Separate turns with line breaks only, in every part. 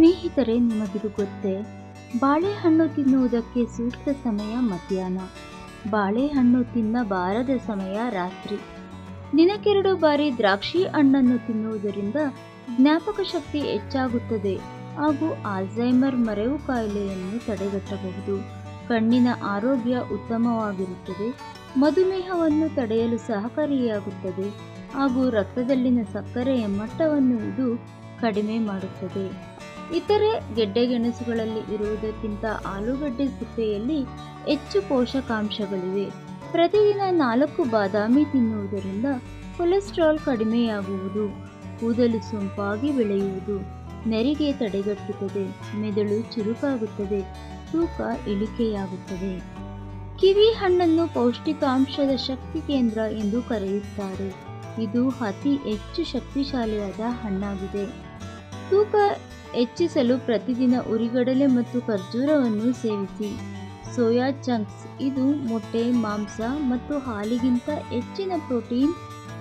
ಸ್ನೇಹಿತರೆ, ನಿಮಗಿದು ಗೊತ್ತೇ? ಬಾಳೆಹಣ್ಣು ತಿನ್ನುವುದಕ್ಕೆ ಸೂಕ್ತ ಸಮಯ ಮಧ್ಯಾಹ್ನ. ಬಾಳೆಹಣ್ಣು ತಿನ್ನಬಾರದ ಸಮಯ ರಾತ್ರಿ. ದಿನಕ್ಕೆರಡು ಬಾರಿ ದ್ರಾಕ್ಷಿ ಹಣ್ಣನ್ನು ತಿನ್ನುವುದರಿಂದ ಜ್ಞಾಪಕ ಶಕ್ತಿ ಹೆಚ್ಚಾಗುತ್ತದೆ ಹಾಗೂ ಆಲ್ಝೈಮರ್ ಮರೆವು ಕಾಯಿಲೆಯನ್ನು ತಡೆಗಟ್ಟಬಹುದು. ಕಣ್ಣಿನ ಆರೋಗ್ಯ ಉತ್ತಮವಾಗಿರುತ್ತದೆ. ಮಧುಮೇಹವನ್ನು ತಡೆಯಲು ಸಹಕಾರಿಯಾಗುತ್ತದೆ ಹಾಗೂ ರಕ್ತದಲ್ಲಿನ ಸಕ್ಕರೆಯ ಮಟ್ಟವನ್ನು ಇದು ಕಡಿಮೆ ಮಾಡುತ್ತದೆ. ಇತರೆ ಗೆಡ್ಡೆಗೆಣಸುಗಳಲ್ಲಿ ಇರುವುದಕ್ಕಿಂತ ಆಲೂಗಡ್ಡೆ ಸಿಪ್ಪೆಯಲ್ಲಿ ಹೆಚ್ಚು ಪೋಷಕಾಂಶಗಳಿವೆ. ಪ್ರತಿದಿನ ನಾಲ್ಕು ಬಾದಾಮಿ ತಿನ್ನುವುದರಿಂದ ಕೊಲೆಸ್ಟ್ರಾಲ್ ಕಡಿಮೆಯಾಗುವುದು, ಕೂದಲು ಸೊಂಪಾಗಿ ಬೆಳೆಯುವುದು, ನೆರಿಗೆ ತಡೆಗಟ್ಟುತ್ತದೆ, ಮೆದುಳು ಚುರುಕಾಗುತ್ತದೆ, ತೂಕ ಇಳಿಕೆಯಾಗುತ್ತದೆ. ಕಿವಿ ಹಣ್ಣನ್ನು ಪೌಷ್ಟಿಕಾಂಶದ ಶಕ್ತಿ ಕೇಂದ್ರ ಎಂದು ಕರೆಯುತ್ತಾರೆ. ಇದು ಅತಿ ಹೆಚ್ಚು ಶಕ್ತಿಶಾಲಿಯಾದ ಹಣ್ಣಾಗಿದೆ. ತೂಕ ಹೆಚ್ಚಿಸಲು ಪ್ರತಿದಿನ ಉರಿಗಡಲೆ ಮತ್ತು ಖರ್ಜೂರವನ್ನು ಸೇವಿಸಿ. ಸೋಯಾ ಚಂಕ್ಸ್ ಇದು ಮೊಟ್ಟೆ, ಮಾಂಸ ಮತ್ತು ಹಾಲಿಗಿಂತ ಹೆಚ್ಚಿನ ಪ್ರೋಟೀನ್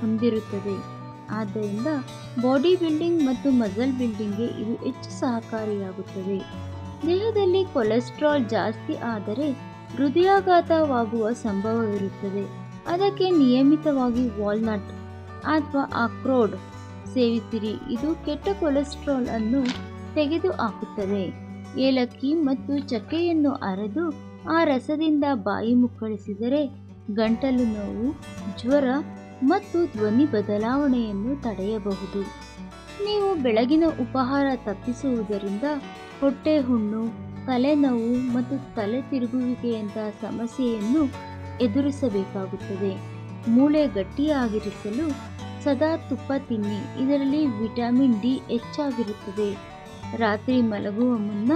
ಹೊಂದಿರುತ್ತದೆ. ಆದ್ದರಿಂದ ಬಾಡಿ ಬಿಲ್ಡಿಂಗ್ ಮತ್ತು ಮಸಲ್ ಬಿಲ್ಡಿಂಗ್ಗೆ ಇದು ಹೆಚ್ಚು ಸಹಕಾರಿಯಾಗುತ್ತದೆ ದೇಹದಲ್ಲಿ ಕೊಲೆಸ್ಟ್ರಾಲ್ ಜಾಸ್ತಿ ಆದರೆ ಹೃದಯಾಘಾತವಾಗುವ ಸಂಭವವಿರುತ್ತದೆ. ಅದಕ್ಕೆ ನಿಯಮಿತವಾಗಿ ವಾಲ್ನಟ್ ಅಥವಾ ಅಕ್ರೋಡ್ ಸೇವಿಸಿರಿ. ಇದು ಕೆಟ್ಟ ಕೊಲೆಸ್ಟ್ರಾಲ್ ಅನ್ನು ತೆಗೆದುಹಾಕುತ್ತದೆ. ಏಲಕ್ಕಿ ಮತ್ತು ಚಕ್ಕೆಯನ್ನು ಅರೆದು ಆ ರಸದಿಂದ ಬಾಯಿ ಮುಕ್ಕಳಿಸಿದರೆ ಗಂಟಲು ನೋವು, ಜ್ವರ ಮತ್ತು ಧ್ವನಿ ಬದಲಾವಣೆಯನ್ನು ತಡೆಯಬಹುದು. ನೀವು ಬೆಳಗಿನ ಉಪಹಾರ ತಪ್ಪಿಸುವುದರಿಂದ ಹೊಟ್ಟೆ ಹುಣ್ಣು ತಲೆನೋವು ಮತ್ತು ತಲೆ ತಿರುಗುವಿಕೆಯಂತಹ ಸಮಸ್ಯೆಯನ್ನು ಎದುರಿಸಬೇಕಾಗುತ್ತದೆ. ಮೂಳೆ ಗಟ್ಟಿಯಾಗಿರಿಸಲು ಸದಾ ತುಪ್ಪ ತಿನ್ನಿ. ಇದರಲ್ಲಿ ವಿಟಮಿನ್ ಡಿ ಹೆಚ್ಚಾಗಿರುತ್ತದೆ. ರಾತ್ರಿ ಮಲಗುವ ಮುನ್ನ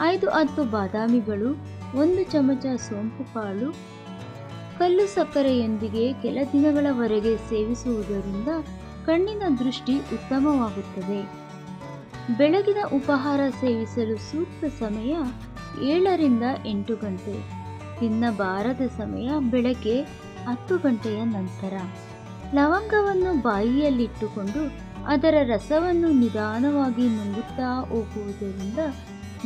ಐದು ಹತ್ತು ಬಾದಾಮಿಗಳು, ಒಂದು ಚಮಚ ಸೋಂಪು ಕಾಳು ಕಲ್ಲು ಸಕ್ಕರೆಯೊಂದಿಗೆ ಕೆಲ ದಿನಗಳವರೆಗೆ ಸೇವಿಸುವುದರಿಂದ ಕಣ್ಣಿನ ದೃಷ್ಟಿ ಉತ್ತಮವಾಗುತ್ತದೆ. ಬೆಳಗಿನ ಉಪಹಾರ ಸೇವಿಸಲು ಸೂಕ್ತ ಸಮಯ ಏಳರಿಂದ ಎಂಟು ಗಂಟೆ. ತಿನ್ನಬಾರದ ಸಮಯ ಬೆಳಗ್ಗೆ ಹತ್ತು ಗಂಟೆಯ ನಂತರ. ಲವಂಗವನ್ನು ಬಾಯಿಯಲ್ಲಿಟ್ಟುಕೊಂಡು ಅದರ ರಸವನ್ನು ನಿಧಾನವಾಗಿ ನುಂಗುತ್ತಾ ಹೋಗುವುದರಿಂದ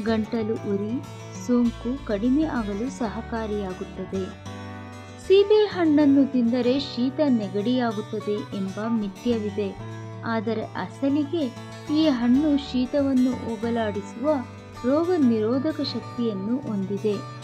ಗಂಟಲು ಉರಿ, ಸೋಂಕು ಕಡಿಮೆ ಆಗಲು ಸಹಕಾರಿಯಾಗುತ್ತದೆ. ಸೀಬೆ ಹಣ್ಣನ್ನು ತಿಂದರೆ ಶೀತ ನೆಗಡಿಯಾಗುತ್ತದೆ ಎಂಬ ಮಿಥ್ಯವಿದೆ. ಆದರೆ ಅಸಲಿಗೆ ಈ ಹಣ್ಣು ಶೀತವನ್ನು ಹೋಗಲಾಡಿಸುವ ರೋಗ ನಿರೋಧಕ ಶಕ್ತಿಯನ್ನು ಹೊಂದಿದೆ.